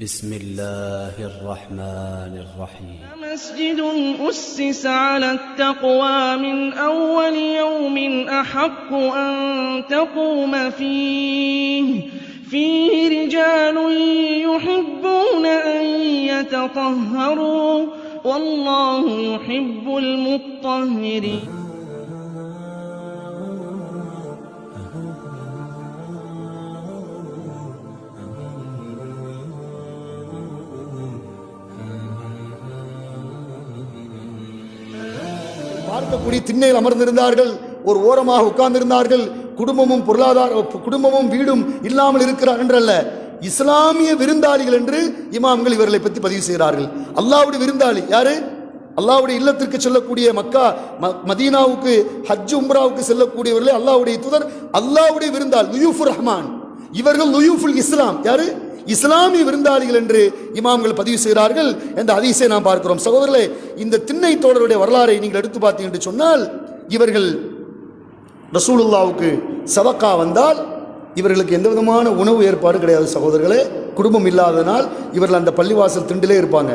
بسم الله الرحمن الرحيم. مسجد أسس على التقوى من أول يوم أحق أن تقوم فيه. فيه رجال يحبون أن يتطهروا والله يحب المطهرين. பார்க்கக்கூடிய திண்ணையில் அமர்ந்திருந்தார்கள் ஒரு ஓரமாக உட்கார்ந்திருந்தார்கள். குடும்பமும் பொருளாதார குடும்பமும் வீடும் இல்லாமல் இருக்கிறார் என்றல்ல. இஸ்லாமிய விருந்தாளிகள் என்று இமாம்கள் இவர்களை பற்றி பதிவு செய்கிறார்கள். அல்லாவுடைய விருந்தாளி யாரு? அல்லாவுடைய இல்லத்திற்கு செல்லக்கூடிய மக்கா ம- மதீனாவுக்கு ஹஜ் உம்ராவுக்கு செல்லக்கூடியவர்களே அல்லாவுடைய துதர் அல்லாவுடைய விருந்தாள் லுயூஃபுர் ரஹ்மான். இவர்கள் லுயூஃபுல் இஸ்லாம். யாரு? இஸ்லாமிய விருந்தாளிகள் என்று இமாம்கள் பதிவு செய்கிறார்கள் என்ற அதிசை நாம் பார்க்கிறோம். சகோதரர்களே இந்த திண்ணை தோழருடைய வரலாறை நீங்கள் எடுத்து பார்த்தீங்க என்று சொன்னால் இவர்கள் ரசூலுல்லாவுக்கு சவக்கா வந்தால் இவர்களுக்கு எந்த விதமான உணவு ஏற்பாடு கிடையாது சகோதரர்களே. குடும்பம் இல்லாததனால் இவர்கள் அந்த பள்ளிவாசல் திண்டிலே இருப்பாங்க.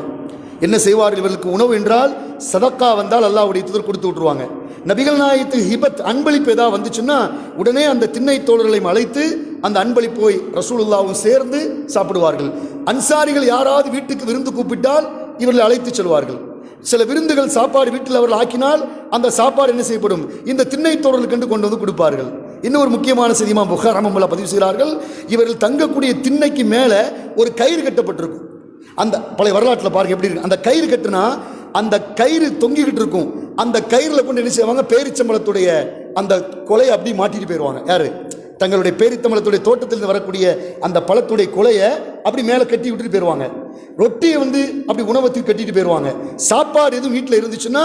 என்ன செய்வார்கள் இவர்களுக்கு உணவு என்றால் சதக்கா வந்தால் அல்லாவுடைய தூதர் கொடுத்து விட்டுருவாங்க. நபிகள் நாயத்து ஹிபத் அன்பளிப்பு ஏதாவது வந்துச்சுன்னா உடனே அந்த திண்ணை தோழர்களையும் அழைத்து அந்த அன்பளிப்பு போய் ரசூலுல்லாவும் சேர்ந்து சாப்பிடுவார்கள். அன்சாரிகள் யாராவது வீட்டுக்கு விருந்து கூப்பிட்டால் இவர்களை அழைத்து செல்வார்கள். சில விருந்துகள் சாப்பாடு வீட்டில் அவர்கள் ஆக்கினால் அந்த சாப்பாடு என்ன செய்யப்படும்? இந்த திண்ணை தோழர்கள் கண்டு கொண்டு வந்து கொடுப்பார்கள். இன்னொரு முக்கியமான செய்திமா புகார் அமம்பலா பதிவு செய்கிறார்கள். இவர்கள் தங்கக்கூடிய திண்ணைக்கு மேலே ஒரு கயிறு கட்டப்பட்டிருக்கும். அந்த பழைய வரலாற்றில் பாருங்க எப்படி இருக்கு. அந்த கயிறு கட்டுனா அந்த கயிறு தொங்கிக்கிட்டு இருக்கும். அந்த கயிறில் கொண்டு என்ன செய்வாங்க? பேரிச்சம்பளத்துடைய அந்த கொலையை அப்படி மாட்டிட்டு போயிடுவாங்க யாரு? தங்களுடைய பேரித்தம்பளத்துடைய தோட்டத்திலிருந்து வரக்கூடிய அந்த பழத்துடைய கொலையை அப்படி மேலே கட்டி விட்டுட்டு போயிடுவாங்க ரொட்டியை வந்து அப்படி உணவத்துக்கு கட்டிட்டு போயிடுவாங்க சாப்பாடு எதுவும் வீட்டில் இருந்துச்சுன்னா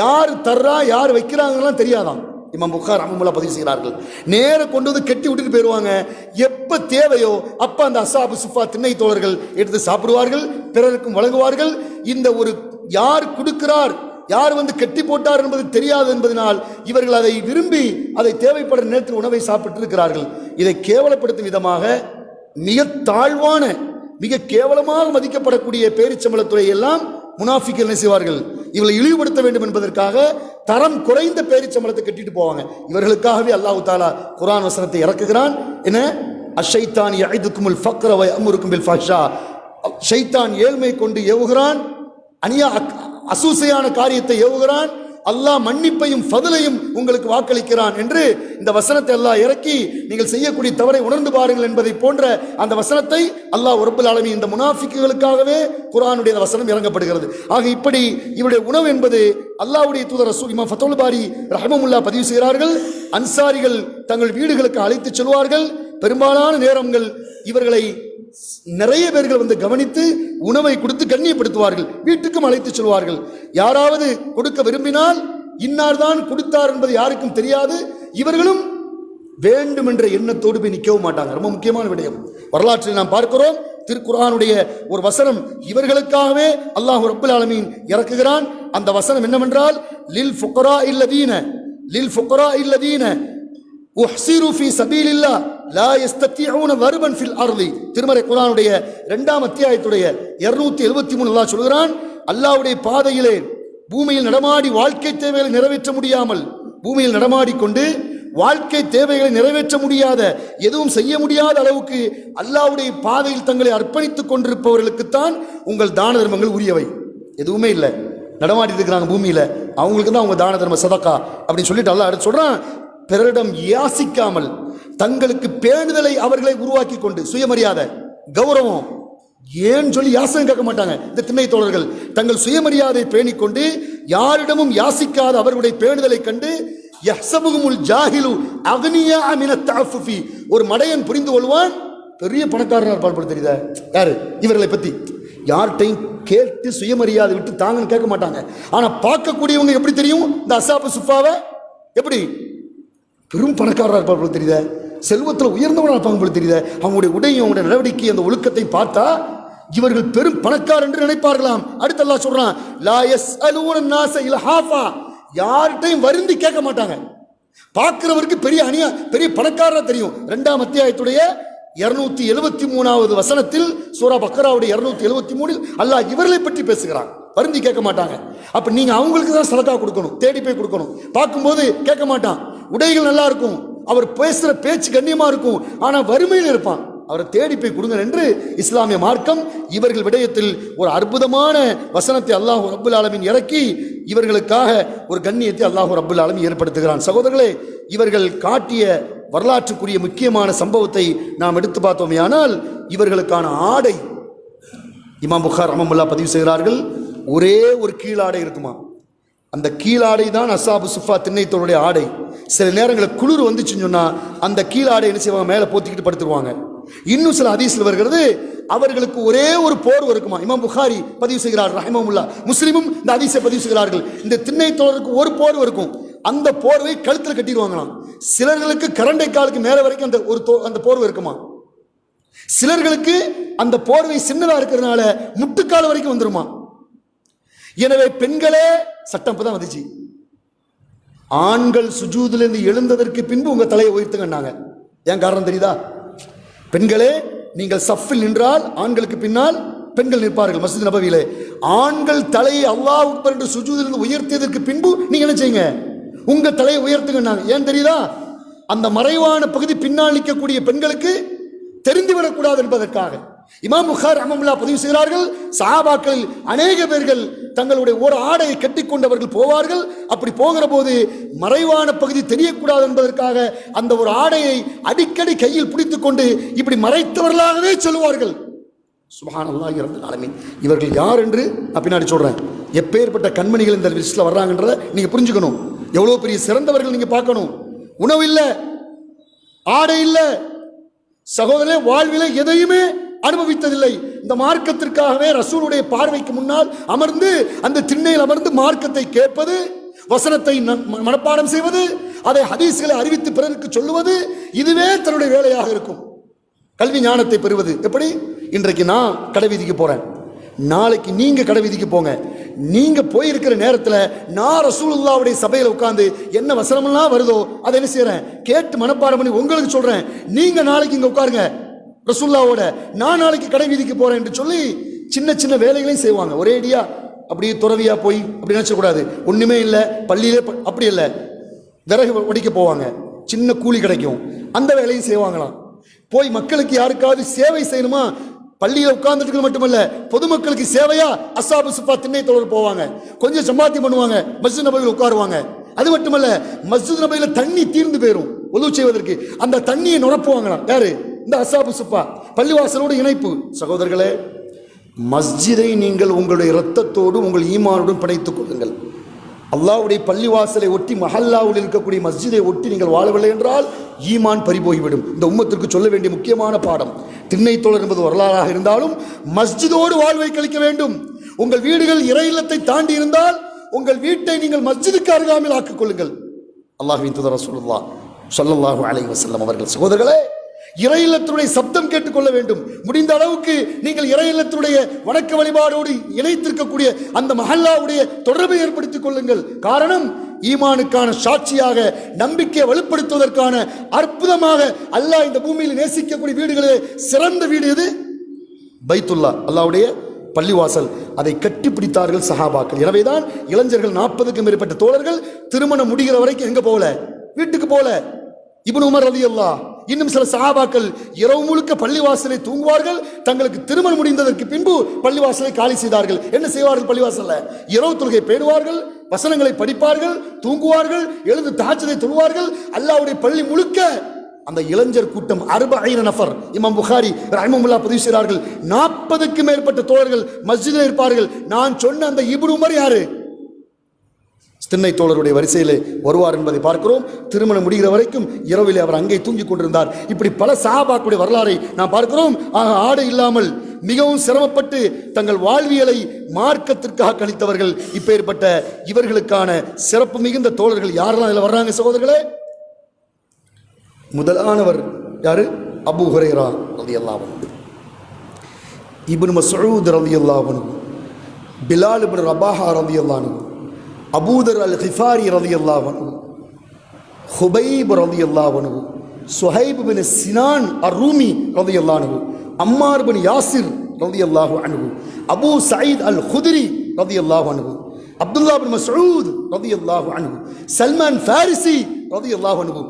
யார் தர்றா யார் வைக்கிறாங்கலாம் தெரியாதான் இமாம் புகார் அமமுல்லா பதிவு செய்கிறார்கள். நேர கொண்டு வந்து கட்டி விட்டுட்டு போயிடுவாங்க எப்போ தேவையோ அப்போ அந்த அசாபு சுஃபா திண்ணை தோழர்கள் எடுத்து சாப்பிடுவார்கள் பிறருக்கும் வழங்குவார்கள். இந்த ஒரு யார் கொடுக்கிறார் யார் வந்து கட்டி போட்டார் என்பது தெரியாது என்பதனால் இவர்கள் அதை விரும்பி அதை தேவைப்படுற நேரத்தில் உணவை சாப்பிட்டு இருக்கிறார்கள். இதை கேவலப்படுத்தும் விதமாக மிக தாழ்வான மிக கேவலமாக மதிக்கப்படக்கூடிய பேரிச்சம்பளத்துறை எல்லாம் முனாஃபிக்கள் என்ன செய்வார்கள்? இவளை இழிவுபடுத்த வேண்டும் என்பதற்காக தரம் குறைந்த பேரிச்சம்பளத்தை கட்டிட்டு போவாங்க. இவர்களுக்காகவே அல்லாஹு தாலா குரான் வசனத்தை இறக்குகிறான். என்ன? அஷைத்தான் யஐதுக்குமுல் ஃபக்ரவை அம்முருக்கும் பில் ஃபஹ்ஷா. ஷைத்தான் ஏழ்மை கொண்டு ஏவுகிறான். அநியா அக்- அசூசையான காரியத்தை ஏவுகிறான். அல்லாஹ் மன்னிப்பையும் பதிலையும் உங்களுக்கு வாக்களிக்கிறான் என்று இந்த வசனத்தை அல்லாஹ் இறக்கி நீங்கள் செய்யக்கூடிய தவறை உணர்ந்து பாருங்கள் என்பதை போன்ற அந்த வசனத்தை அல்லாஹ் உறுப்பில் ஆலமீன் இந்த முனாஃபிக்குகளுக்காகவே குரானுடைய வசனம் இறங்கப்படுகிறது. ஆக இப்படி இவருடைய உணவு என்பது அல்லாஹ்வுடைய தூதர் ரசூல் இமாம் ஃபத்தோல் பாரி ரஹமமுல்லா பதிவு செய்கிறார்கள். அன்சாரிகள் தங்கள் வீடுகளுக்கு அழைத்துச் செல்வார்கள். பெரும்பாலான நேரங்கள் இவர்களை நிறைய பேர்கள் வந்து கவனித்து உணவை கொடுத்து கண்ணியப்படுத்துவார்கள். வீட்டுக்கும் அழைத்து செல்வார்கள். யாராவது கொடுக்க விரும்பினால் இன்னார் தான் கொடுத்தார் என்பது யாருக்கும் தெரியாது. இவர்களும் வேண்டும் என்ற எண்ணத்தோடு போய் நிற்கவும் மாட்டாங்க. ரொம்ப முக்கியமான விடயம். வரலாற்றில் நாம் பார்க்கிறோம் திருக்குறானுடைய ஒரு வசனம் இவர்களுக்காகவே அல்லாஹ் ரப்பல் ஆலமீன் இறக்குகிறான். அந்த வசனம் என்னவென்றால் லில் ஃபுக்கரா இல்லதீன லில் ஃபுக்கரா இல்லதீன உஹ்சிரு ஃபி சபீலில்லா லா எஸ்தத்தியூன வருமன் ஃபில் அர்லி திருமறை குரானுடைய இரண்டாம் அத்தியாயத்துடைய 273 எழுபத்தி மூணு அல்லாஹ் சொல்கிறான் அல்லாவுடைய பாதையிலே பூமியில் நடமாடி வாழ்க்கை தேவைகளை நிறைவேற்ற முடியாமல் பூமியில் நடமாடி கொண்டு வாழ்க்கை தேவைகளை நிறைவேற்ற முடியாத எதுவும் செய்ய முடியாத அளவுக்கு அல்லாஹ்வுடைய பாதையில் தங்களை அர்ப்பணித்துக் கொண்டிருப்பவர்களுக்குத்தான் உங்கள் தான தர்மங்கள் உரியவை. எதுவுமே இல்லை. நடமாடிட்டு இருக்கிறாங்க பூமியில். அவங்களுக்கு தான் அவங்க தான தர்ம சதக்கா அப்படின்னு சொல்லிட்டு அல்லா அடுத்து சொல்கிறான் பிறரிடம் யாசிக்காமல் தங்களுக்கு பேணுதலை அவர்களை உருவாக்கி கொண்டு சுயமரியாதை கௌரவம். ஏன் சொல்லி யாசகம் கேட்க மாட்டாங்க? இந்த திண்ணை தோழர்கள் தங்கள் சுயமரியாதை பேணிக்கொண்டு யாரிடமும் யாசிக்காத அவர்களுடைய பேணுதலை கண்டு யஹ்சபுகுமுல் ஜாஹிலு அக்னியா அமின தாஃபுஃபி ஒரு மடையன் புரிந்து கொள்வான் பெரிய பணக்காரனா இருப்பார் தெரியுதா? யாரு? இவர்களை பத்தி. யார்கிட்டையும் கேட்டு சுயமரியாதை விட்டு தாங்கன்னு கேட்க மாட்டாங்க. ஆனா பார்க்கக்கூடியவங்க எப்படி தெரியும்? இந்த அசாபு சுஃபாவை எப்படி? பெரும் பணக்காரராக இருப்பார் போல செல்வத்தில் உயர்ந்தவனாக இருப்பாங்க போல தெரியுத. அவங்களுடைய உடையும் அவங்களுடைய நடவடிக்கை அந்த ஒழுக்கத்தை பார்த்தா இவர்கள் பெரும் பணக்காரர் என்று நினைப்பார்களாம். அடுத்த எல்லாம் சொல்றான் லா எஸ் நாச இல்ஹாஃபா. யார்கிட்டையும் வருந்தி கேட்க மாட்டாங்க. பார்க்கிறவருக்கு பெரிய அணியா பெரிய பணக்காரராக தெரியும். ரெண்டாம் அத்தியாயத்துடைய இருநூத்தி எழுபத்தி மூணாவது வசனத்தில் சூரா பக்கராவுடைய இருநூத்தி எழுபத்தி மூணில் அல்லாஹ் இவர்களை பற்றி பேசுகிறான். வருந்தி கேட்க மாட்டாங்க. அப்போ நீங்கள் அவங்களுக்கு தான் சதக்கா கொடுக்கணும் தேடி போய் கொடுக்கணும். பார்க்கும்போது கேட்க மாட்டான். உடைகள் நல்லா இருக்கும். அவர் பேசுகிற பேச்சு கண்ணியமாக இருக்கும். ஆனால் வறுமையில் இருப்பான். அவரை தேடி போய் கொடுங்க என்று இஸ்லாமிய மார்க்கம் இவர்கள் விடயத்தில் ஒரு அற்புதமான வசனத்தை அல்லாஹ் ரப்புல் ஆலமின் இறக்கி இவர்களுக்காக ஒரு கண்ணியத்தை அல்லாஹ் ரப்புல் ஆலமின் ஏற்படுத்துகிறான். சகோதரர்களே இவர்கள் காட்டிய வரலாற்றுக்குரிய முக்கியமான சம்பவத்தை நாம் எடுத்து பார்த்தோமே ஆனால் இவர்களுக்கான ஆடை இமாம் புகார் அமமுல்லா பதிவு செய்கிறார்கள். ஒரே ஒரு கீழாடை இருக்குமா? அந்த கீழாடை தான் அசாபு சுஃபா திண்ணைத்தோருடைய ஆடை. சில நேரங்களில் குளிர் வந்துச்சுன்னு சொன்னால் அந்த கீழாடை என்ன செய்வாங்க? மேலே போத்திக்கிட்டு படுத்துருவாங்க. இன்னும் சில அதிசல் வருகிறது அவர்களுக்கு ஒரே ஒரு போர்வை இருக்குமா? இமாம் புகாரி பதிவு செய்கிறார் ரஹிமமுல்லா முஸ்லீமும் இந்த அதிசை பதிவு செய்கிறார்கள். இந்த திண்ணைத்தோழருக்கு ஒரு போர்வை இருக்கும். அந்த போர்வை கழுத்தில் கட்டிடுவாங்களாம். சிலர்களுக்கு கரண்டை காலுக்கு மேலே வரைக்கும் அந்த ஒரு அந்த போர்வை இருக்குமா? சிலர்களுக்கு அந்த போர்வை சின்னதாக இருக்கிறதுனால முட்டுக்கால் வரைக்கும் வந்துருமா? எனவே பெண்களே சட்டம் இப்பதான் வந்துச்சு. ஆண்கள் சுஜூதிலிருந்து எழுந்ததற்கு பின்பு உங்க தலையை உயர்த்துங்கன்னாங்க. ஏன் காரணம் தெரியுதா? பெண்களே நீங்கள் சஃபில் நின்றால் ஆண்களுக்கு பின்னால் பெண்கள் நிற்பார்கள் மசித் நபவியிலே. ஆண்கள் தலையை அல்லாஹ் அக்பர் என்று சுஜூதிலிருந்து உயர்த்தியதற்கு பின்பு நீங்க என்ன செய்யுங்க? உங்க தலையை உயர்த்துங்கன்னாங்க. ஏன் தெரியுதா? அந்த மறைவான பகுதி பின்னால் நிற்கக்கூடிய பெண்களுக்கு தெரிந்துவிடக்கூடாது என்பதற்காக. இமாம் புகார் அமமுல்லா பதிவு செய்கிறார்கள் சஹாபாக்களில் அநேக பேர்கள் தங்களுடைய ஒரு ஆடையை கட்டிக்கொண்டவர்கள் போவார்கள். அப்படி போகிற போது மறைவான பகுதி தெரியக்கூடாது என்பதற்காக அந்த ஒரு ஆடையை அடிக்கடி கையில் பிடித்துக்கொண்டு இப்படி மறைத்தவர்களாகவே சொல்லுவார்கள். சுபஹான் இறந்த இரண்டு இவர்கள் யார் என்று நான் பின்னாடி சொல்றேன். எப்பேற்பட்ட கண்மணிகள் இந்த லிஸ்ட்ல வர்றாங்கன்றத நீங்கள் புரிஞ்சுக்கணும். எவ்வளோ பெரிய சிறந்தவர்கள் நீங்கள் பார்க்கணும். உணவு இல்லை ஆடை இல்லை சகோதரே வாழ்வில எதையுமே அனுபவித்ததில்லை. இந்த மார்க்கத்திற்காகவே ரசூலுடைய பார்வைக்கு முன்னால் அமர்ந்து அந்த திண்ணையில் அமர்ந்து மார்க்கத்தை கேட்பது வசனத்தை ம- மனப்பாடம் செய்வது அதை ஹதீஸ்களை அறிவித்து பிறருக்கு சொல்லுவது இதுவே தன்னுடைய வேலையாக இருக்கும். கல்வி ஞானத்தை பெறுவது. எப்படி? இன்றைக்கு நான் கடை வீதிக்கு போறேன். நாளைக்கு நீங்க கடை வீதிக்கு போங்க. நீங்க போயிருக்கிற நேரத்தில் நான் ரசூலுல்லாவுடைய சபையில் உட்காந்து என்ன வசனமெல்லாம் வருதோ அதை என்ன செய்யறேன் கேட்டு மனப்பாடம் பண்ணி உங்களுக்கு சொல்றேன். நீங்க நாளைக்கு இங்க உட்காருங்க. ரசுல்லாவோட நான் நாளைக்கு கடை வீதிக்கு போறேன் என்று சொல்லி சின்ன சின்ன வேலைகளையும் செய்வாங்க. ஒரேடியா அப்படியே துறவியா போய் அப்படி நினைச்சக்கூடாது. ஒண்ணுமே இல்லை பள்ளியிலே அப்படி இல்லை. விறகு ஒடிக்க போவாங்க. சின்ன கூலி கிடைக்கும். அந்த வேலையும் செய்வாங்களாம். போய் மக்களுக்கு யாருக்காவது சேவை செய்யணுமா? பள்ளியில் உட்கார்ந்துட்டு மட்டுமல்ல பொதுமக்களுக்கு சேவையா? அசாபு சுப்பா திண்ணை தொடர் போவாங்க. கொஞ்சம் சம்பாத்தியம் பண்ணுவாங்க. மஸ்ஜித் நபையில் உட்காருவாங்க. அது மட்டுமல்ல மஸ்ஜித் நபையில் தண்ணி தீர்ந்து போயிடும் உதவு செய்வதற்கு அந்த தண்ணியை நுழைப்புவாங்களாம் யாரு? இந்த அசாபு சுப்பா. பள்ளிவாசலோடு இணைப்பு. சகோதரர்களே மஸ்ஜிதை நீங்கள் உங்களுடைய இரத்தத்தோடு உங்கள் ஈமானுடன் படைத்துக் கொள்ளுங்கள். அல்லாவுடைய பள்ளிவாசலை ஒட்டி மஹல்லாவில் இருக்கக்கூடிய மஸ்ஜிதை ஒட்டி நீங்கள் வாழவில்லை என்றால் ஈமான் பறிபோய்விடும். இந்த உம்மத்திற்கு சொல்ல வேண்டிய முக்கியமான பாடம் திண்ணைத்தோழர் என்பது வரலாறாக இருந்தாலும் மஸ்ஜிதோடு வாழ்வை கழிக்க வேண்டும். உங்கள் வீடுகள் இறை இல்லத்தை தாண்டி இருந்தால் உங்கள் வீட்டை நீங்கள் மஸ்ஜிதுக்கு அருகாமல் ஆக்கிக் கொள்ளுங்கள். அல்லாஹின் துதர ரசூலுல்லாஹ். சொல்லல்லாஹு அலைஹி செல்லம் அவர்கள் சகோதரர்களே இறை இல்லத்தினுடைய சப்தம் கேட்டுக்கொள்ள வேண்டும். முடிந்த அளவுக்கு நீங்கள் இறை இல்லத்தினுடைய வணக்க வழிபாடோடு இணைத்திருக்கக்கூடிய அந்த மஹல்லாவுடைய தொடர்பை ஏற்படுத்திக் கொள்ளுங்கள். காரணம் ஈமானுக்கான சாட்சியாக நம்பிக்கையை வலுப்படுத்துவதற்கான அற்புதமாக அல்லாஹ் இந்த பூமியில் நேசிக்கக்கூடிய வீடுகளே சிறந்த வீடு எது பைத்துல்லா அல்லாவுடைய பள்ளிவாசல். அதை கட்டிப்பிடித்தார்கள் சஹாபாக்கள். எனவேதான் இளைஞர்கள் நாற்பதுக்கும் மேற்பட்ட தோழர்கள் திருமணம் முடிகிற வரைக்கும் எங்க போகல? வீட்டுக்கு போகல. இப்னு உமர் அல்லா இன்னும் சில சஹாபாக்கள் இரவு முழுக்க பள்ளிவாசலை தூங்குவார்கள் தங்களுக்கு திருமணம் முடிந்ததற்கு பின்பு பள்ளிவாசலை காலி செய்தார்கள். என்ன செய்வார்கள் பள்ளிவாசல்ல இரவு தொழுகை பேணுவார்கள் வசனங்களை படிப்பார்கள் தூங்குவார்கள் எழுந்து தாச்சதை தொழுவார்கள். அல்லாவுடைய பள்ளி முழுக்க அந்த இளைஞர் கூட்டம் அறுபைன நஃபர் இமாம் புகாரி ரஹமுல்லா பதிவு செய்கிறார்கள். நாற்பதுக்கு மேற்பட்ட தோழர்கள் மஸ்ஜிதில் இருப்பார்கள். நான் சொன்ன அந்த இப்னு உமர் யாரு? திண்ணை தோழருடைய வரிசையிலே வருவார் என்பதை பார்க்கிறோம். திருமணம் முடிகிற வரைக்கும் இரவிலே அவர் அங்கே தூங்கிக் கொண்டிருந்தார். இப்படி பல சாபாக்குடைய வரலாறை நாம் பார்க்கிறோம். ஆக ஆடை இல்லாமல் மிகவும் சிரமப்பட்டு தங்கள் வாழ்வியலை மார்க்கத்திற்காக கழித்தவர்கள் இப்பேற்பட்ட இவர்களுக்கான சிறப்பு மிகுந்த தோழர்கள் யாரெல்லாம் இதில் வர்றாங்க சகோதரர்களே? முதலானவர் யாரு? அபு ஹுரேரா ரவி அன்ஹு. இபின் மசூத் ரவி அன்ஹு. பிலால் இபின் ரபாஹா ரவி அன்ஹு. அபூதர் அல் ஹிஃபாரி ரதி அன்ஹு ஹுபைப் ரதி அன்ஹு சுஹைப் பின் சினான் அருமி ரதி ரலியல்லாஹு அம்மார் பின் யாசிர் ரலியல்லாஹு அனுகு அபூ சயீத் அல் ஹுதிரி ரதி அல்லாஹு அனுகு அப்துல்லா பின் மசூத் ரதி அல்லாஹு அனுகு சல்மான் ஃபாரிசி ரலியல்லாஹு அனுகு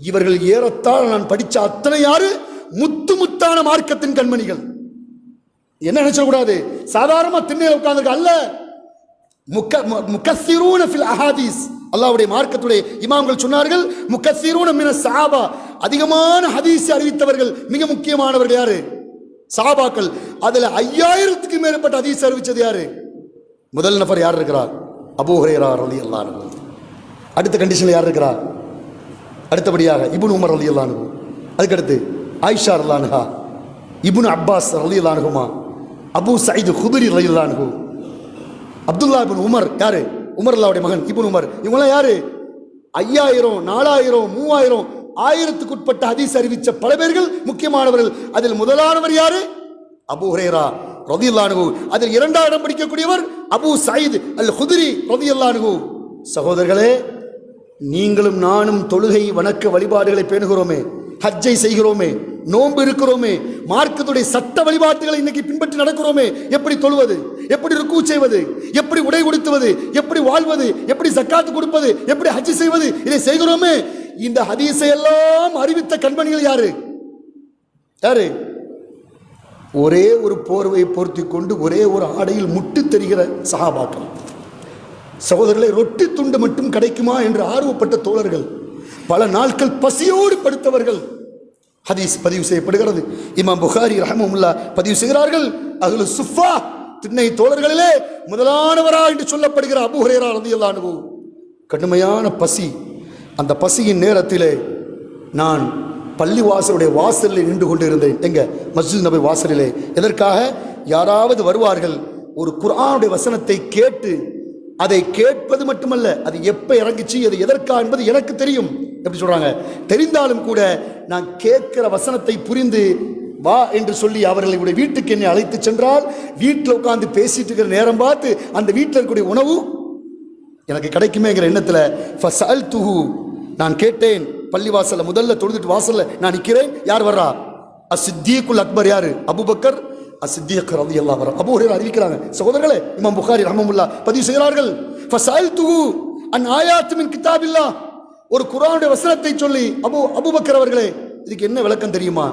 இவர்கள் ஏறத்தாழ நான் படித்த அத்தனை யாரு முத்து முத்தான மார்க்கத்தின் கண்மணிகள். என்ன நினைச்சக்கூடாது? சாதாரணமாக திண்ணையில் உட்கார்ந்துருக்க அல்ல. முக்க மு- ஃபில் அஹாதீஸ். அல்லாஹ்வுடைய மார்க்கத்துடைய இமாம்கள் சொன்னார்கள் முக்கசிரூன மின சாபா அதிகமான ஹதீஸ் அறிவித்தவர்கள் மிக முக்கியமானவர்கள் யாரு? சாபாக்கள் அதில் ஐயாயிரத்துக்கு மேற்பட்ட ஹதீஸ் அறிவிச்சது யாரு? முதல் நபர் யார் இருக்கிறார் அபூ ரலி அல்லானு அடுத்த கண்டிஷனில் யார் இருக்கிறார் அடுத்தபடியாக இபுன் உமர் ரலியல்லாஹு அல்லானு அதுக்கடுத்து ஆயிஷா அல்லானுஹா இபுன் அப்பாஸ் ரலியல்லாஹு அல்லானுகுமா அபு சயிது ஹுதுரி ரலியல்லாஹு அல்லானுகு அப்துல்லா இபின் உமர் யாரு? உமர் அல்லாவுடைய மகன் இபின் உமர். இவங்களாம் யாரு? ஐயாயிரம் நாலாயிரம் மூவாயிரம் ஆயிரத்துக்கு உட்பட்ட ஹதீஸ் அறிவிச்ச பல பேர்கள் முக்கியமானவர்கள். அதில் முதலானவர் யாரு? அபு ஹுரேரா ரதியுல்லானு அதில் இரண்டாம் இடம் பிடிக்கக்கூடியவர் அபு சயீத் அல் ஹுதிரி ரதியுல்லானு சகோதரர்களே நீங்களும் நானும் தொழுகை வணக்க வழிபாடுகளை பேணுகிறோமே ஹஜ்ஜை செய்கிறோமே நோன்பு இருக்கிறோமே மார்க்கத்துடைய சட்ட வழிபாட்டுகளை இன்னைக்கு பின்பற்றி நடக்கிறோமே எப்படி தொழுவது எப்படி ருக்கு செய்வது எப்படி உடை உடுத்துவது எப்படி வாழ்வது எப்படி சக்காத்து கொடுப்பது எப்படி ஹஜ் செய்வது இதை செய்கிறோமே. இந்த ஹதீஸை எல்லாம் அறிவித்த கண்மணிகள் யாரு? யாரு? ஒரே ஒரு போர்வையை பொருத்தி கொண்டு ஒரே ஒரு ஆடையில் முட்டு தெரிகிற சகாபாக்கள் சகோதரர்களை ரொட்டி துண்டு மட்டும் கிடைக்குமா என்று ஆர்வப்பட்ட தோழர்கள் பல நாட்கள் பசியோடு படுத்தவர்கள் ஹதீஸ் பதிவு செய்யப்படுகிறது. இமாம் புகாரி ரஹமுல்லா பதிவு செய்கிறார்கள் அகலு சுஃபா திண்ணை தோழர்களிலே முதலானவரா என்று சொல்லப்படுகிற அபுஹரேரா ஹுரேரா அனுபவம் கடுமையான பசி. அந்த பசியின் நேரத்திலே நான் பள்ளிவாசலுடைய வாசலில் நின்று கொண்டிருந்தேன். எங்க? மஸ்ஜித் நபி வாசலிலே. எதற்காக? யாராவது வருவார்கள் ஒரு குரானுடைய வசனத்தை கேட்டு அதை கேட்பது மட்டுமல்ல அது எப்போ இறங்குச்சு அது எதற்கா என்பது எனக்கு தெரியும். எப்படி சொல்றாங்க? தெரிந்தாலும் கூட நான் கேட்கிற வசனத்தை புரிந்து வா என்று சொல்லி அவர்களை வீட்டுக்கு என்னை அழைத்து சென்றால் வீட்டில் உட்காந்து பேசிட்டு இருக்கிற நேரம் பார்த்து அந்த வீட்டில் இருக்கக்கூடிய உணவு எனக்கு கிடைக்குமேங்கிற எண்ணத்தில் ஃபசல்துஹு நான் கேட்டேன். பள்ளிவாசல்ல முதல்ல தொழுதுட்டு வாசல்ல நான் நிற்கிறேன் யார் வர்றா? அசித்தியக்குல் அக்பர் யாரு? அபுபக்கர். அசித்தியக் வந்து எல்லாம் வர அபு ஒரே அறிவிக்கிறாங்க. சகோதரர்களே இமாம் புகாரி ரஹமுல்லா பதிவு செய்கிறார்கள். ஃபசல்துஹு அன் ஆயாத்துமின் கிதாபில்லா ஒரு குரானுடைய வசனத்தை சொல்லி அபு அபுபக்கர் அவர்களே இதுக்கு என்ன விளக்கம் தெரியுமா?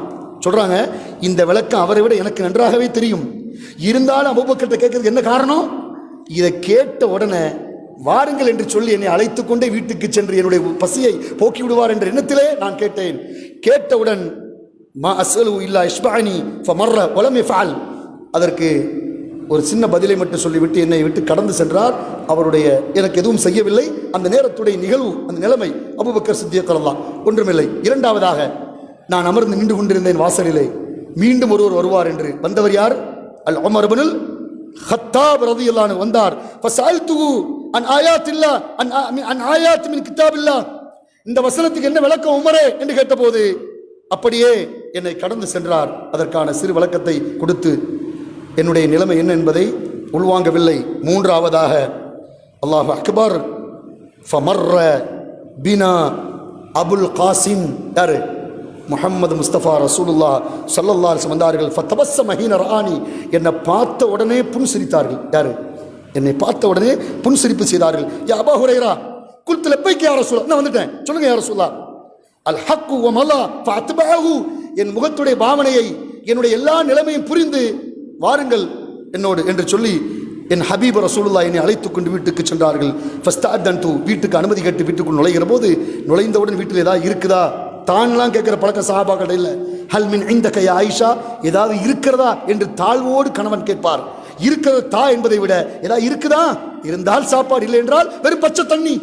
சொல்றாங்க இந்த விளக்கம் அவரை விட எனக்கு நன்றாகவே தெரியும். இருந்தாலும் அபுபக்கர்கிட்ட கேட்கறதுக்கு என்ன காரணம்? இதை கேட்ட உடனே வாருங்கள் என்று சொல்லி என்னை அழைத்து கொண்டே வீட்டுக்கு சென்று என்னுடைய பசியை போக்கி விடுவார் என்ற எண்ணத்திலே நான் கேட்டேன். கேட்டவுடன் மா அசலு இல்லா இஸ்பானி ஃபமர்ர வலம் ஃபால் அதற்கு ஒரு சின்ன பதிலை மட்டும் சொல்லிவிட்டு என்னை விட்டு கடந்து சென்றார். அவருடைய எனக்கு எதுவும் செய்யவில்லை. அந்த நேரத்துடைய நிகழ்வு அந்த நிலைமை அபுபக்கர் சித்தியக்கலல்லாம் ஒன்றுமில்லை. இரண்டாவதாக நான் அமர்ந்து நின்று கொண்டிருந்தேன் வாசலிலே. மீண்டும் ஒருவர் வருவார் என்று. வந்தவர் யார்? அல் உமர்பனுல் ஹத்தாப் ரதியல்லானு வந்தார். அன் ஆயாத் இல்லா அன் அன் ஆயாத் மின் கிதாபில்லா இந்த வசனத்துக்கு என்ன விளக்கம் உமரே என்று கேட்டபோது அப்படியே என்னை கடந்து சென்றார். அதற்கான சிறு விளக்கத்தை கொடுத்து என்னுடைய நிலைமை என்ன என்பதை உள்வாங்கவில்லை. மூன்றாவதாக அல்லாஹ் அக்பர் ஃபமர்ர பினா அபுல் காசிம் யாரு? முஹம்மது முஸ்தபா ரசூலுல்லா ஸல்லல்லாஹு வந்தார்கள். ஃபதபஸ்ஸ மஹீன ராணி என்னை பார்த்த உடனே புன்சிரித்தார்கள். யார்? என்னை பார்த்த உடனே புன்சிரிப்பு செய்தார்கள். யா அபா ஹுரைரா குல்து லப்பைக்கு யா ரசூலா. நான் வந்துட்டேன். சொல்லுங்க யா ரசூலா. அல் ஹக்கு வ மலா என் முகத்துடைய பாவனையை என்னுடைய எல்லா நிலைமையும் புரிந்து வாருங்கள் என்னோடு என்று சொல்லி என் ஹபீப் ரசூலுல்லா என்னை அழைத்துக் கொண்டு வீட்டுக்கு சென்றார்கள். ஃபஸ்ட் வீட்டுக்கு அனுமதி கேட்டு வீட்டுக்குள் நுழைகிற போது நுழைந்தவுடன் வீட்டில் ஏதாவது இருக்குதா? தான்லாம் கேட்குற பழக்க சஹாபாக்கள் இல்லை. ஹல் மின் இந்த கை ஆயிஷா ஏதாவது இருக்கிறதா? என்று தாழ்வோடு கணவன் கேட்பார். இருக்கிறது தா என்பதை விட ஏதாவது இருக்குதா? இருந்தால் சாப்பாடு இல்லை என்றால் வெறும் பச்சை தண்ணி.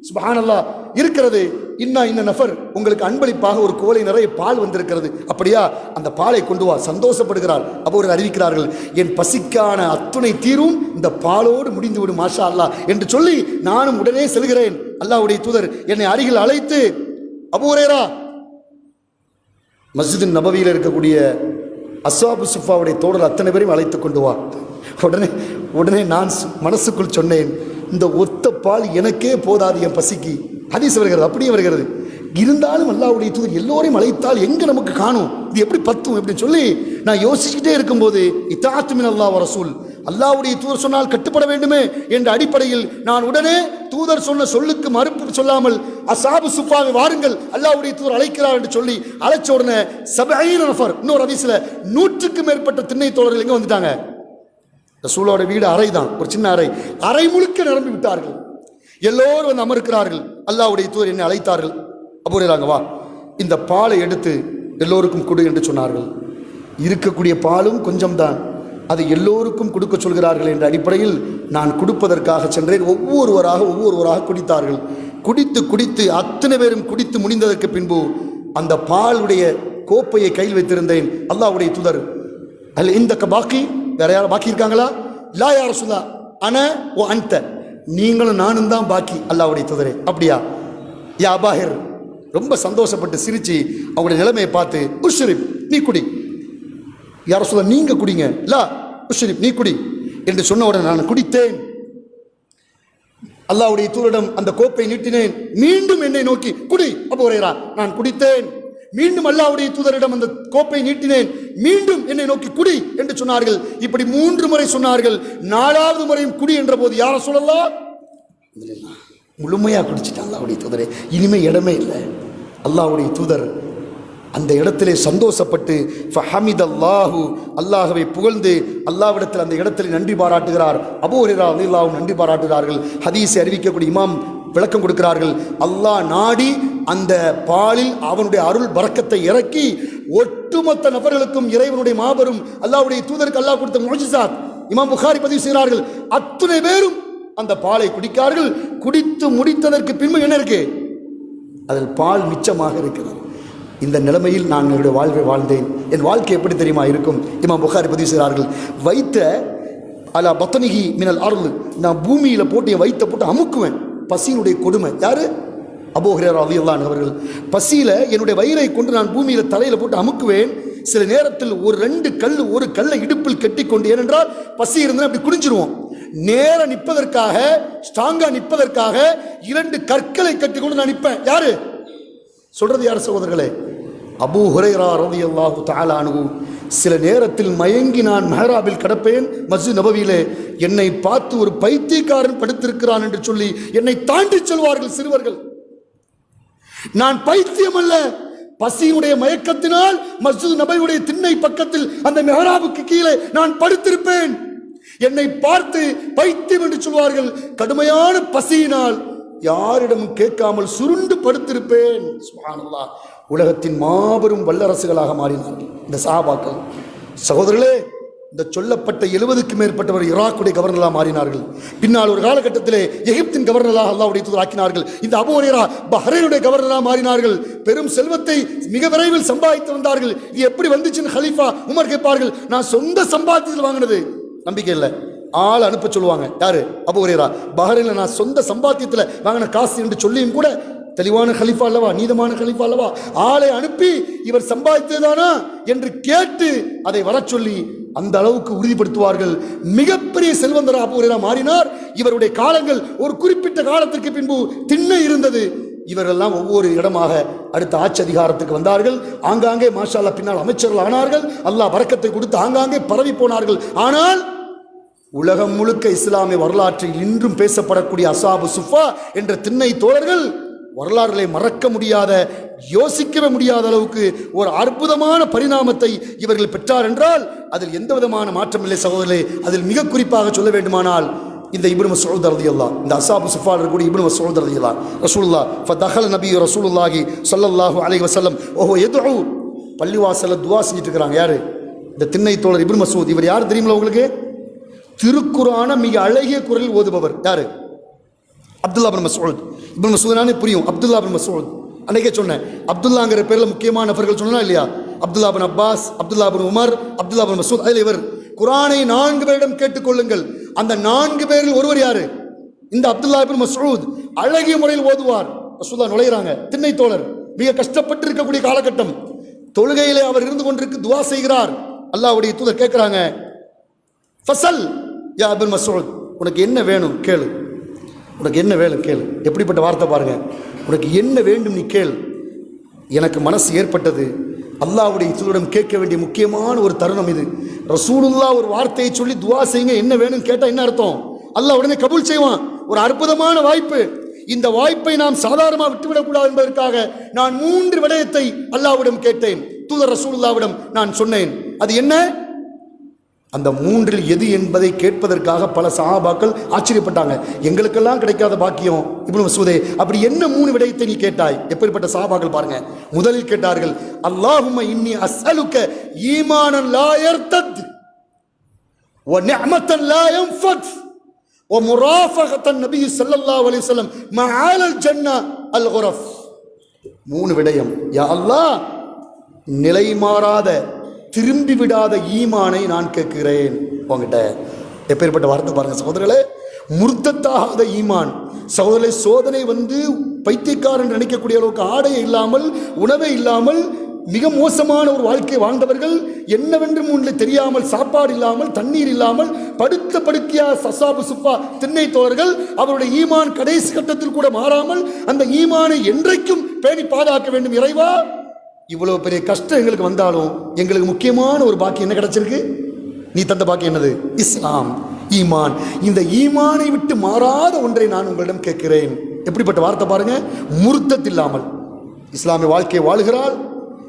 சுபஹானல்லா இருக்கிறது. இன்னா இன்ன நஃபர். உங்களுக்கு அன்பளிப்பாக ஒரு கோலை நிறைய பால் வந்திருக்கிறது. அப்படியா? அந்த பாலை கொண்டு வா. சந்தோஷப்படுகிறார். அப்போ ஒரு அறிவிக்கிறார்கள். என் பசிக்கான அத்துணை தீரும் இந்த பாலோடு முடிந்து விடும் மாஷா அல்லாஹ் என்று சொல்லி நானும் உடனே செல்கிறேன். அல்லாவுடைய தூதர் என்னை அருகில் அழைத்து அபூரேரா மஸ்ஜிதின் நபவியில் இருக்கக்கூடிய அஸ்வாபு சுஃபாவுடைய தோழர் அத்தனை பேரையும் அழைத்து கொண்டு வா. உடனே உடனே நான் சு- மனசுக்குள் சொன்னேன் இந்த ஒத்த பால் எனக்கே போதாது என் பசிக்கு. ஹதீஸ் வருகிறது அப்படியே வருகிறது. இருந்தாலும் அல்லாவுடைய தூதர் எல்லோரையும் அழைத்தால் எங்க நமக்கு காணும்? இது எப்படி பத்தும் அப்படின்னு சொல்லி நான் யோசிச்சுக்கிட்டே இருக்கும்போது இத்தாத்துமின் அல்லாஹ் ரசூல் அல்லாவுடைய தூதர் சொன்னால் கட்டுப்பட வேண்டுமே என்ற அடிப்படையில் நான் உடனே தூதர் சொன்ன சொல்லுக்கு மறுப்பு சொல்லாமல் அசாபு சுப்பாவை வாருங்கள் அல்லாவுடைய தூதர் அழைக்கிறார் என்று சொல்லி அழைச்ச உடனே சபையின் நஃபர் இன்னொரு அதிசல நூற்றுக்கும் மேற்பட்ட திண்ணை தோழர்கள் எங்க வந்துட்டாங்க? ரசூலோட வீடு அறை தான் ஒரு சின்ன அறை. அறை முழுக்க நிரம்பி விட்டார்கள். எல்லோரும் வந்து அமர்க்கிறார்கள். அல்லாஹ்வுடைய தூர் என்னை அழைத்தார்கள். அப்போ வா. இந்த பாலை எடுத்து எல்லோருக்கும் கொடு என்று சொன்னார்கள். இருக்கக்கூடிய பாலும் கொஞ்சம்தான். அதை எல்லோருக்கும் கொடுக்க சொல்கிறார்கள் என்ற அடிப்படையில் நான் கொடுப்பதற்காக சென்றேன். ஒவ்வொருவராக ஒவ்வொருவராக குடித்தார்கள். குடித்து குடித்து அத்தனை பேரும் குடித்து முடிந்ததற்கு பின்பு அந்த பாலுடைய கோப்பையை கையில் வைத்திருந்தேன். அல்லாஹ்வுடைய துதர். அல்ல இந்த க- பாக்கி? வேற யாரும் பாக்கி இருக்காங்களா? லா யார் சுதா அன ஓ அந்த நீங்களும் நானும் தான் பாக்கி அல்லாவுடைய தூதரே. அப்படியா? யா அபாஹிர் ரொம்ப சந்தோஷப்பட்டு சிரித்து அவங்களுடைய நிலைமையை பார்த்து உஷ்ரிப் நீ குடி. யார சொல்ல நீங்கள் குடிங்க. லா உஷ்ரிப் நீ குடி. என்று சொன்ன உடனே நான் குடித்தேன். அல்லாவுடைய தூரிடம் அந்த கோப்பை நீட்டினேன். மீண்டும் என்னை நோக்கி குடி அப்போ உரையரா நான் குடித்தேன். மீண்டும் அல்லாவுடைய தூதரிடம் அந்த கோப்பை நீட்டினேன். மீண்டும் என்னை நோக்கி குடி என்று சொன்னார்கள். இப்படி மூன்று முறை சொன்னார்கள். நாலாவது முறையும் குடி என்ற போது யார சொல்லலாம் முழுமையாக குடிச்சிட்டான் அல்லாவுடைய தூதரே. இனிமே இடமே இல்லை. அல்லாவுடைய தூதர் அந்த இடத்திலே சந்தோஷப்பட்டு ஃபஹமித் அல்லாஹூ அல்லாஹுவை புகழ்ந்து அல்லாஹ்விடத்தில் அந்த இடத்தில் நன்றி பாராட்டுகிறார். அபூஹிரா அல்லாஹும் நன்றி பாராட்டுகிறார்கள். ஹதீஸை அறிவிக்கக்கூடிய இமாம் விளக்கம் கொடுக்கிறார்கள். அல்லாஹ் நாடி அந்த பாலில் அவனுடைய அருள் பறக்கத்தை இறக்கி ஒட்டுமொத்த நபர்களுக்கும் இறைவனுடைய மாபெரும் அல்லாஹ்வுடைய தூதருக்கு அல்லாஹ் கொடுத்த முழுசாத் இமாம் புகாரி பதிவு செய்கிறார்கள். அத்தனை பேரும் அந்த பாலை குடிக்கார்கள். குடித்து முடித்ததற்கு பின்பு என்ன இருக்கு? அதில் பால் மிச்சமாக இருக்கிறது. இந்த நிலைமையில் நான் என்னுடைய வாழ்வை வாழ்ந்தேன். என் வாழ்க்கை எப்படி தெரியுமா இருக்கும்? இமாம் புகாரி பதிவு செய்கிறார்கள் வைத்த அலா பத்தனிகி மினல் அருள் நான் பூமியில் போட்டு என் வைத்த போட்டு அமுக்குவேன். பசியினுடைய கொடுமை. யாரு? அபோஹிரர் அலியல்லான் அவர்கள். பசியில் என்னுடைய வயிறை கொண்டு நான் பூமியில் தலையில் போட்டு அமுக்குவேன். சில நேரத்தில் ஒரு ரெண்டு கல் ஒரு கல்லை இடுப்பில் கட்டிக்கொண்டு ஏனென்றால் பசி இருந்தால் அப்படி குடிஞ்சிருவோம். நேர நிற்பதற்காக ஸ்ட்ராங்காக நிற்பதற்காக இரண்டு கற்களை கட்டிக்கொண்டு நான் நிற்பேன். யாரு? சொல்றது யார் சகோதரர்களே? அபூ ஹுரைரா ரலியல்லாஹு தஆலா அன்ஹு சில நேரத்தில் மயங்கி நான் மெஹராபில் கிடப்பேன். மஸ்ஜித் நபவியிலே என்னை பார்த்து ஒரு பைத்தியக்காரன் படுத்திருக்கிறான் என்று சொல்லி என்னை தாண்டி செல்வார்கள் சிறுவர்கள். நான் பைத்தியம் அல்ல. பசியுடைய மயக்கத்தினால் மஸ்ஜித் நபையுடைய திண்ணை பக்கத்தில் அந்த மெஹராபுக்கு கீழே நான் படுத்திருப்பேன். என்னை பார்த்து பைத்தியம் என்று சொல்வார்கள். கடுமையான பசியினால் யாரிடமும் கேட்காமல் சுருண்டு படுத்திருப்பேன். சுப்ஹானல்லாஹ். உலகத்தின் மாபெரும் வல்லரசுகளாக மாறினார்கள். இந்த சஹாபாக்கள் சகோதரர்களே இந்த சொல்லப்பட்ட எழுபதுக்கு மேற்பட்டவர் ஈராக்குடைய கவர்னராக மாறினார்கள். பின்னால் ஒரு காலகட்டத்திலே எகிப்தின் கவர்னராக அல்லாவுடைய தூதர் ஆக்கினார்கள். இந்த அபோரேரா பஹ்ரைனுடைய கவர்னராக மாறினார்கள். பெரும் செல்வத்தை மிக விரைவில் சம்பாதித்து வந்தார்கள். இது எப்படி வந்துச்சுன்னு ஹலீஃபா உமர் கேட்பார்கள். நான் சொந்த சம்பாத்தியத்தில் வாங்கினது. நம்பிக்கை இல்லை. ஆள் அனுப்ப சொல்லுவாங்க. யாரு? அபோரேரா பஹ்ரைனில் நான் சொந்த சம்பாத்தியத்தில் வாங்கின காசு என்று சொல்லியும் கூட தெளிவான கலிஃபா அல்லவா? நீதமான கலிஃபா அல்லவா? ஆளை அனுப்பி இவர் சம்பாதித்ததானா என்று கேட்டு அதை வர சொல்லி அந்த அளவுக்கு உறுதிப்படுத்துவார்கள். மிகப்பெரிய செல்வந்தரா மாறினார். இவருடைய காலங்கள் ஒரு குறிப்பிட்ட காலத்திற்கு பின்பு திண்ணை இருந்தது. இவரெல்லாம் ஒவ்வொரு இடமாக அடுத்த ஆட்சி அதிகாரத்துக்கு வந்தார்கள். ஆங்காங்கே மாஷால்லா பின்னால் அமைச்சர்கள் ஆனார்கள். அல்லாஹ் வரக்கத்தை கொடுத்து ஆங்காங்கே பரவி போனார்கள். ஆனால் உலகம் முழுக்க இஸ்லாமிய வரலாற்றில் இன்றும் பேசப்படக்கூடிய அசாபு சுஃபா என்ற திண்ணை தோழர்கள் வரலாறுகளை மறக்க முடியாத யோசிக்கவே முடியாத அளவுக்கு ஒரு அற்புதமான பரிணாமத்தை இவர்கள் பெற்றார் என்றால் அதில் எந்த விதமான மாற்றம் இல்லை சகோதரர்களே. அதில் மிக குறிப்பாக சொல்ல வேண்டுமானால் இந்த இப்னு மசூத் ரலியல்லாஹ் இந்த அசாபு சுஃபா கூட இப்னு மசூத் ரலியல்லாஹ் ரசூலுல்லாஹ் ஃபதஹல் நபி ரசூலுல்லாஹி சல்லல்லாஹு அலைஹி வஸல்லம் ஓஹோ எதுஉ பள்ளிவாசல்ல துவா செஞ்சுட்டு இருக்கிறாங்க யாரு? இந்த திண்ணை தோழர் இப்னு மசூத். இவர் யார் தெரியுமா உங்களுக்கு? திருக்குறான மிக அழகிய குரலில் ஓதுபவர். யார்? அப்துல்லா பின் மசூத். இப்னு மசூதனானே புரியும். அப்துல்லா பின் மசூத். அன்னைக்கே சொன்னேன். அப்துல்லாங்கிற பேரில் முக்கியமான நபர்கள் சொன்னா இல்லையா? Abdullah bin Abbas Abdullah bin Umar Abdullah bin Masood அதில் இவர். குரானை நான்கு பேரிடம் கேட்டுக்கொள்ளுங்கள் அந்த நான்கு பேரில் ஒருவர் யாரு? இந்த அப்துல்லா பின் மசூத் அழகிய முறையில் ஓதுவார். மசூதா நுழையிறாங்க. திண்ணை தோழர். மிக கஷ்டப்பட்டு இருக்கக்கூடிய காலகட்டம். தொழுகையிலே அவர் இருந்து கொண்டிருக்கு துவா செய்கிறார். அல்லாவுடைய தூதர் கேட்கிறாங்க ஃபசல் யா அபின் மசூத் உனக்கு என்ன வேணும்? கேளு. உனக்கு என்ன வேணும் கேள். எப்படிப்பட்ட வார்த்தை பாருங்க. உனக்கு என்ன வேண்டும் நீ கேள். எனக்கு மனசு ஏற்பட்டது. அல்லாவுடைய தூதரிடம் கேட்க வேண்டிய முக்கியமான ஒரு தருணம் இது. ரசூலுல்லா ஒரு வார்த்தையை சொல்லி துவா செய்யுங்க. என்ன வேணும்னு கேட்டால் என்ன அர்த்தம்? அல்லாஹ் உடனே கபூல் செய்வான். ஒரு அற்புதமான வாய்ப்பு. இந்த வாய்ப்பை நாம் சாதாரணமாக விட்டுவிடக்கூடாது என்பதற்காக நான் மூன்று விடயத்தை அல்லாவிடம் கேட்டேன். தூதர் ரசூலுல்லாவிடம் நான் சொன்னேன். அது என்ன? அந்த மூன்றில் எது என்பதை கேட்பதற்காக பல சஹாபாக்கள் ஆச்சரியப்பட்டாங்க. எங்களுக்கெல்லாம் கிடைக்காத பாக்கியம் இப்படி மசூதே அப்படி என்ன மூணு விடயத்தை நீ கேட்டாய்? எப்படிப்பட்ட சஹாபாக்கள் பாருங்க. முதலில் கேட்டார்கள் அல்லாஹும இன்னி அசலுக்க ஈமானன் லாயர் தத் வ நிஅமத்தன் லா யன்ஃபத் வ முராஃபகத்தன் நபி ஸல்லல்லாஹு அலைஹி வஸல்லம் மஆலல் ஜன்னah அல் குரஃப். மூணு விடயம் யா அல்லாஹ் நிலை மாறாத திரும்பி விடாத ஈமானை நான் கேட்கிறேன். உங்ககிட்ட எப்பேற்பட்ட வார்த்தை பாருங்க சகோதரர்களே. முர்த்தத்தாகாத ஈமான். சகோதரர்களே சோதனை வந்து பைத்தியக்காரன் நினைக்கக்கூடிய அளவுக்கு ஆடை இல்லாமல் உணவே இல்லாமல் மிக மோசமான ஒரு வாழ்க்கை வாழ்ந்தவர்கள் என்னவென்று முன்னே தெரியாமல் சாப்பாடு இல்லாமல் தண்ணீர் இல்லாமல் படுத்த படுக்கையா சசாபு சுப்பா திண்ணை தோழர்கள் அவருடைய ஈமான் கடைசி கட்டத்தில் கூட மாறாமல் அந்த ஈமானை என்றைக்கும் பேணி பாதுகாக்க வேண்டும் இறைவா. இவ்வளவு பெரிய கஷ்டம் எங்களுக்கு வந்தாலும் எங்களுக்கு முக்கியமான ஒரு பாக்கி என்ன கிடைச்சிருக்கு? நீ தந்த பாக்கி என்னது? இஸ்லாம் ஈமான். இந்த ஈமானை விட்டு மாறாத ஒன்றை நான் உங்களிடம் கேட்கிறேன். எப்படிப்பட்ட வார்த்தை பாருங்க? முருத்தத் இல்லாமல். இஸ்லாமிய வாழ்க்கையை வாழுகிறாள்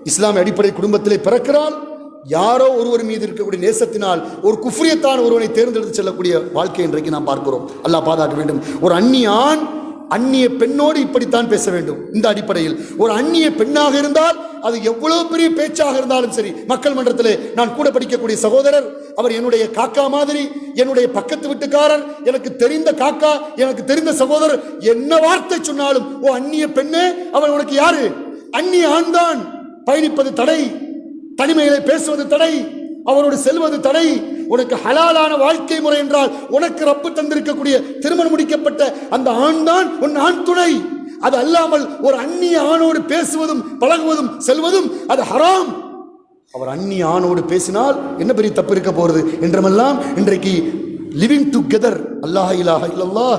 இஸ்லாமிய அடிப்படை குடும்பத்திலே பிறக்கிறாள் யாரோ ஒருவர் மீது இருக்கக்கூடிய நேசத்தினால் ஒரு குஃப்ரியத்தான் ஒருவனை தேர்ந்தெடுத்து செல்லக்கூடிய வாழ்க்கை இன்றைக்கு நாம் பார்க்கிறோம். அல்லாஹ் பாதுகாக்க வேண்டும். ஒரு அந்நியான் அந்நிய பெண்ணோடு இப்படித்தான் பேச வேண்டும். இந்த அடிப்படையில் ஒரு அந்நிய பெண்ணாக இருந்தால் அது எவ்வளவு பெரிய பேச்சாக இருந்தாலும் சரி மக்கள் மன்றத்தில் நான் கூட படிக்கக்கூடிய சகோதரர் அவர் என்னுடைய காக்கா மாதிரி என்னுடைய பக்கத்து வீட்டுக்காரர் எனக்கு தெரிந்த காக்கா எனக்கு தெரிந்த சகோதரர் என்ன வார்த்தை சொன்னாலும் ஓ அந்நிய பெண்ணே அவன் உனக்கு யாரு? அந்நிய ஆண்தான் பயணிப்பது தடை தனிமையிலே பேசுவது தடை அவரோடு செல்வது தடை. உனக்கு ஹலாலான வாழ்க்கை முறை என்றால் உனக்கு ரப்பு தந்திருக்கக்கூடிய திருமணம் முடிக்கப்பட்ட அந்த ஆண் தான் உன் ஆண் துணை. அது அல்லாமல் ஒரு அந்நிய ஆணோடு பேசுவதும் பழகுவதும் செல்வதும் அது ஹராம். அவர் அந்நிய ஆணோடு பேசினால் என்ன பெரிய தப்பு இருக்க போகிறது என்றமெல்லாம் இன்றைக்கு லிவிங் டுகெதர் அல்லாஹ் இலாஹ இல்லல்லா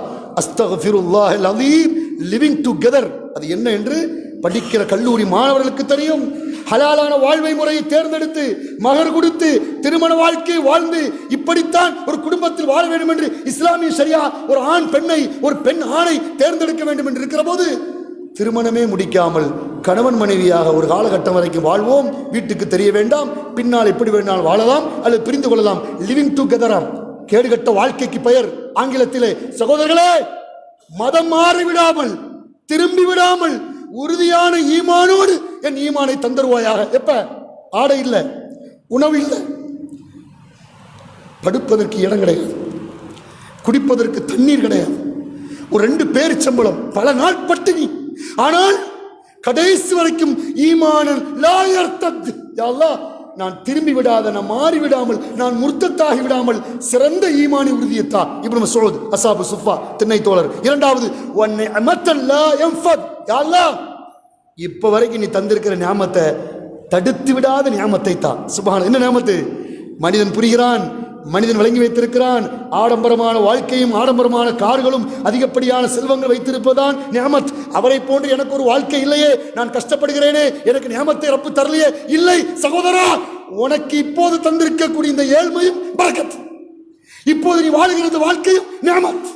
அஸ்தக்ஃபிருல்லாஹ் அலீம் லிவிங் டுகெதர் அது என்ன என்று படிக்கிற கல்லூரி மாணவர்களுக்கு தெரியும். ஹலாலான வாழ்வை முறையை தேர்ந்தெடுத்து மகர் கொடுத்து திருமண வாழ்க்கை வாழ்ந்து இப்படித்தான் ஒரு குடும்பத்தில் வாழ வேண்டும் என்று இஸ்லாமிய சரியா ஒரு ஆண் பெண்ணை ஒரு பெண் ஆணை தேர்ந்தெடுக்க வேண்டும் என்று இருக்கிற போது திருமணமே முடிக்காமல் கணவன் மனைவியாக ஒரு காலகட்டம் வரைக்கும் வாழ்வோம். வீட்டுக்கு தெரிய வேண்டாம். பின்னால் எப்படி வேணாலும் வாழலாம். அல்லது பிரிந்து கொள்ளலாம். லிவிங் டுகெதராம் கேடுகட்ட வாழ்க்கைக்கு பெயர். ஆங்கிலத்திலே சகோதரர்களே மதம் மாறி விடாமல் திரும்பி விடாமல் உறுதியான ஈமானோடு என் ஈமானை தந்தருவாயாக. எப்ப? ஆடை இல்லை உணவு இல்லை. படுப்பதற்கு இடம் கிடையாது. குடிப்பதற்கு தண்ணீர் கிடையாது. ஒரு ரெண்டு பேர் சம்பளம். பல நாள் பட்டினி ஆனால் கடைசி வரைக்கும் ஈமானன் லாயர் தத் யா நான் திரும்பி விடாத நான் மாறி விடாமல் நான் முர்த்தத்தாகி விடாமல் சிறந்த ஈமானி உறுதியைத்தா. இப்படி நம்ம சொல்வது அசாபு சுஃபா திண்ணை தோழர். இரண்டாவது ஒன்னை அமத்தன் லா யன்ஃபத். யாழ்லா இப்போ இப்ப வரைக்கும் நீ தந்திருக்கிற ஞாமத்தை தடுத்து விடாத ஞாமத்தை தான் சுபான என்ன ஞாமத்து மனிதன் புரிகிறான் மனிதன் விளங்கி வைத்திருக்கிறான் ஆடம்பரமான வாழ்க்கையும் ஆடம்பரமான கார்களும் அதிகப்படியான செல்வங்கள் வைத்திருப்பதான் நியமத் அவரை போன்று எனக்கு ஒரு வாழ்க்கை இல்லையே நான் கஷ்டப்படுகிறேனே எனக்கு நியமத்தை ரப்பு தரலையே இல்லை சகோதரா உனக்கு இப்போது தந்திருக்கக்கூடிய இந்த ஏழ்மையும் பறக்கத் இப்போது நீ வாழுகிறது வாழ்க்கையும் நியமத்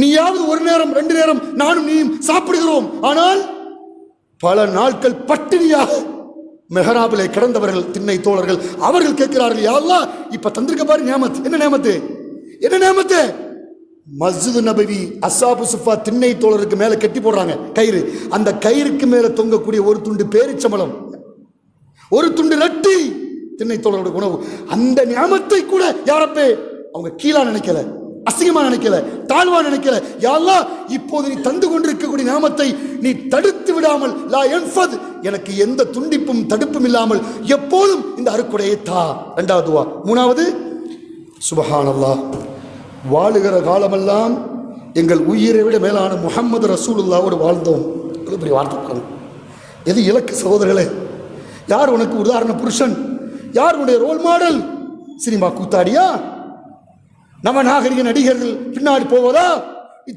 நீயாவது ஒரு நேரம் ரெண்டு நேரம் நானும் நீயும் சாப்பிடுகிறோம். ஆனால் பல நாட்கள் பட்டினியாக மெஹராபிலே கிடந்தவர்கள் திண்ணை தோழர்கள் அவர்கள் கேட்கிறார்கள் யாரெல்லாம் இப்ப தந்திருக்க பாரு நியமத்து. என்ன நியமத்து? என்ன நியமத்து? மஸ்ஜிது நபவி அசாபு சுஃபா திண்ணை தோழருக்கு மேல கட்டி போடுறாங்க கயிறு. அந்த கயிறுக்கு மேல தொங்கக்கூடிய ஒரு துண்டு பேரிச்சம்பளம் ஒரு துண்டு லட்டி திண்ணை தோழரோட உணவு. அந்த ஞாபகத்தை கூட யாரப்பே அவங்க கீழா நினைக்கல. அசிங்கமா நினைக்கல தாழ்வா நினைக்கல. யாழ்லா இப்போது நீ தந்து கொண்டிருக்கக்கூடிய நாமத்தை நீ தடுத்து விடாமல் லா என்ஃபத் எனக்கு எந்த துண்டிப்பும் தடுப்பும் இல்லாமல் எப்போதும் இந்த அருக்குடையை தா. ரெண்டாவது வா மூணாவது சுபஹானல்லா வாழுகிற காலமெல்லாம் எங்கள் உயிரை விட மேலான முகமது ரசூலுல்லாவோடு வாழ்ந்தோம். இப்படி பெரிய வார்த்தை பாருங்க. எது இலக்கு சகோதரர்களே? யார் உனக்கு உதாரண புருஷன்? யார் உன்னுடைய ரோல் மாடல் சினிமா கூத்தாடியா? நம்ம நாகரிக நடிகர்கள் பின்னாடி போவதா?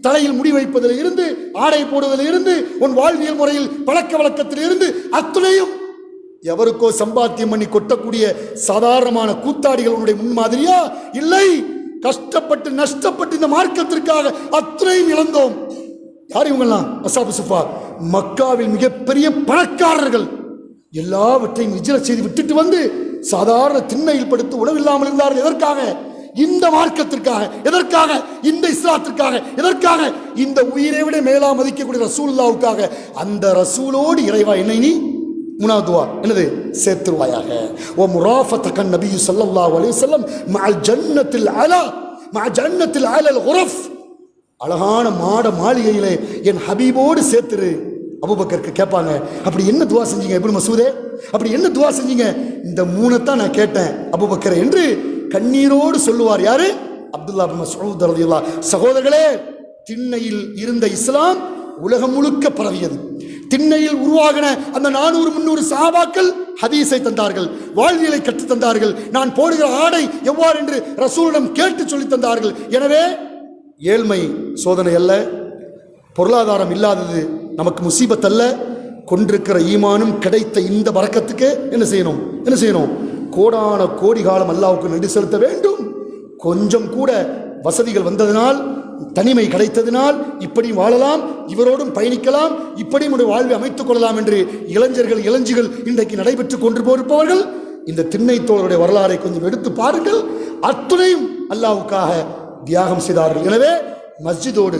தலையில் முடி வைப்பதில் இருந்து ஆடை போடுவதில் இருந்து உன் வாழ்வியல் முறையில் பழக்க வழக்கத்தில் இருந்து அத்துணையும் எவருக்கோ சம்பாத்தியம் பண்ணி கொட்டக்கூடிய சாதாரணமான கூத்தாடிகள் உன்னுடைய முன்மாதிரியா? இல்லை. கஷ்டப்பட்டு நஷ்டப்பட்டு இந்த மார்க்கத்திற்காக அத்துணையும் இழந்தோம். யார் இவங்கெல்லாம்? அசாபு சுஃபா. மக்காவில் மிகப்பெரிய பணக்காரர்கள். எல்லாவற்றையும் விஜய செய்து விட்டுட்டு வந்து சாதாரண திண்ணையில் படுத்து உணவில்லாமல் இருந்தார்கள். எதற்காக? இந்த மார்க்கத்திற்காக எதற்காக? இந்த இஸ்லாத்திற்காக எதற்காக? இந்த உயிரை விட மேலா மதிக்கக்கூடிய ரசூல்லாவுக்காக அந்த ரசூலோடு இறைவா என்னை நீ? மூணாவது என்னது? சேர்த்துருவாயாக. ஓ முராஃபத்தகன் நபி சல்லா அலி வஸல்லம் மஅல் ஜன்னத்தில் அலா மா ஜன்னத்தில் அலல் உரஃப். அழகான மாட மாளிகையிலே என் ஹபீபோடு சேர்த்துரு. அபுபக்கருக்கு கேட்பாங்க அப்படி என்ன துவா செஞ்சீங்க எப்படி மசூதே? அப்படி என்ன துவா செஞ்சீங்க? இந்த மூணைத்தான் நான் கேட்டேன் அபுபக்கரை என்று கண்ணீரோடு சொல்லுவார் யாரு? அப்துல்லா பின் மஸ்ஊத் சகோதரர்களே திண்ணையில் இருந்த இஸ்லாம் உலகம் முழுக்க பரவியது. திண்ணையில் உருவாகின அந்த நானூறு முன்னூறு சாபாக்கள் ஹதீஸை தந்தார்கள் வாழ்வியலை கற்றுத் தந்தார்கள். நான் போடுகிற ஆடை எவ்வாறு என்று ரசூலிடம் கேட்டு சொல்லித் தந்தார்கள். எனவே ஏழ்மை சோதனை அல்ல பொருளாதாரம் இல்லாதது நமக்கு முசீபத் அல்ல கொண்டிருக்கிற ஈமானும் கிடைத்த இந்த வரக்கத்துக்கு என்ன செய்யணும்? என்ன செய்யணும்? கோடான கோடி காலம் அல்லாவுக்கு நன்றி செலுத்த வேண்டும். கொஞ்சம் கூட வசதிகள் வந்ததினால் தனிமை கிடைத்ததினால் இப்படி வாழலாம் இவரோடும் பயணிக்கலாம் இப்படி நம்முடைய வாழ்வை அமைத்துக் கொள்ளலாம் என்று இளைஞர்கள் இளைஞிகள் இன்றைக்கு நடைபெற்றுக் கொண்டு போயிருப்பவர்கள் இந்த திண்ணை தோழருடைய வரலாறை கொஞ்சம் எடுத்து பாருங்கள். அத்துணையும் அல்லாவுக்காக தியாகம் செய்தார்கள். எனவே மஸ்ஜிதோடு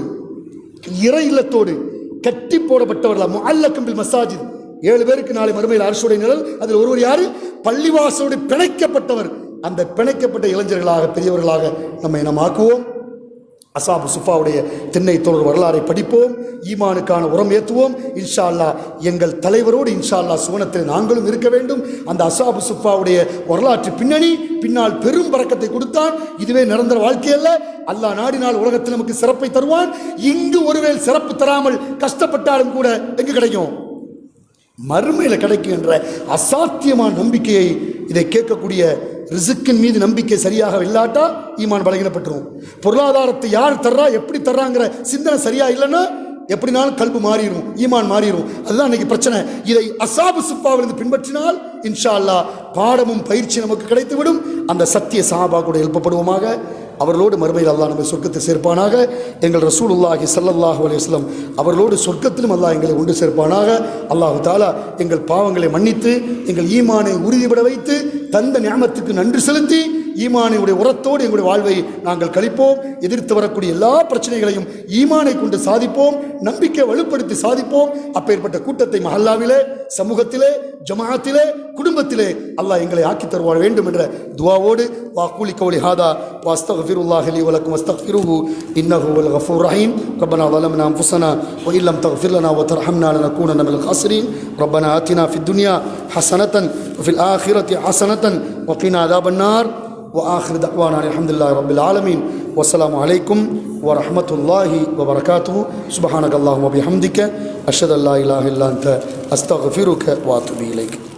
இறை இல்லத்தோடு கட்டி போடப்பட்டவர்களா முஅல்லக்கும் பில் மசாஜித். ஏழு பேருக்கு நாளை மறுமையில் அரசுடைய நிழல். அதில் ஒருவர் யாரு? பள்ளிவாசோடு பிணைக்கப்பட்டவர். அந்த பிணைக்கப்பட்ட இளைஞர்களாக பெரியவர்களாக நம்ம இனமாக்குவோம். அசாபு சுஃபாவுடைய திண்ணை தொடர் வரலாறை படிப்போம். ஈமானுக்கான உரம் ஏற்றுவோம் இன்ஷா அல்லாஹ் எங்கள் தலைவரோடு இன்ஷா அல்லாஹ் சுவனத்தில் நாங்களும் இருக்க வேண்டும். அந்த அசாபு சுஃபாவுடைய வரலாற்று பின்னணி பின்னால் பெரும் பறக்கத்தை கொடுத்தான். இதுவே நிரந்தர வாழ்க்கை அல்ல. அல்லாஹ் நாடினால் உலகத்தில் நமக்கு சிறப்பை தருவான். இங்கு ஒருவேள் சிறப்பு தராமல் கஷ்டப்பட்டாலும் கூட எங்கு கிடைக்கும்? மறுமையில் கிடைக்கும் என்ற அசாத்தியமான நம்பிக்கையை இதை கேட்கக்கூடிய ரிசுக்கின் மீது நம்பிக்கை சரியாக இல்லாட்டா ஈமான் பலகீனப்பட்டுரும். பொருளாதாரத்தை யார் தர்றா எப்படி தர்றாங்கிற சிந்தனை சரியா இல்லைன்னா எப்படினாலும் கல்பு மாறிடும் ஈமான் மாறிடும் அதுதான் இன்னைக்கு பிரச்சனை. இதை அசாபு சுப்பாவிலிருந்து பின்பற்றினால் இன்ஷா அல்லா பாடமும் பயிற்சி நமக்கு கிடைத்துவிடும். அந்த சத்திய சஹாபா கூட எழுப்பப்படுவோமாக. அவர்களோடு மறுமையில் அல்லாஹ் நம்மை சொர்க்கத்தை சேர்ப்பானாக. எங்கள் ரசூலுல்லாஹி ஸல்லல்லாஹு அலைஹி வஸல்லம் அவர்களோடு சொர்க்கத்திலும் அல்லாஹ் எங்களை உண்டு சேர்ப்பானாக. அல்லாஹு தாலா எங்கள் பாவங்களை மன்னித்து எங்கள் ஈமானை உறுதிபட வைத்து தந்த ஞாபகத்துக்கு நன்றி செலுத்தி ஈமானுடைய உரத்தோடு எங்களுடைய வாழ்வை நாங்கள் கழிப்போம் எதிர்த்து வரக்கூடிய எல்லா பிரச்சனைகளையும் ஈமானை கொண்டு சாதிப்போம் நம்பிக்கை வலுப்படுத்தி சாதிப்போம் அப்பேற்பட்ட கூட்டத்தை மஹல்லாவிலே சமூகத்திலே ஜமாஅத்திலே குடும்பத்திலே அல்லாஹ் எங்களை ஆக்கி தருவார் வேண்டும் என்ற துவாவோடு வாக்கூலி கௌலி ஹாதா வாஸ்தகஃபிருல்லாஹ் லி வலக்கும் அஸ்தக்ஃபிருஹு இன்னஹு வல் கஃபூர் ரஹீம் ربنا ظلمنا انفسنا وان لم تغفر لنا وترحمنا لنكونن من الخاسرين ربنا آتنا في الدنيا حسنة وفي الآخرة حسنة وقنا عذاب النار وآخر دعوانا الحمد لله رب العالمين. والسلام عليكم ورحمة الله وبركاته. سبحانك اللهم وبحمدك أشهد أن لا إله إلا أنت أستغفرك وأتوب إليك.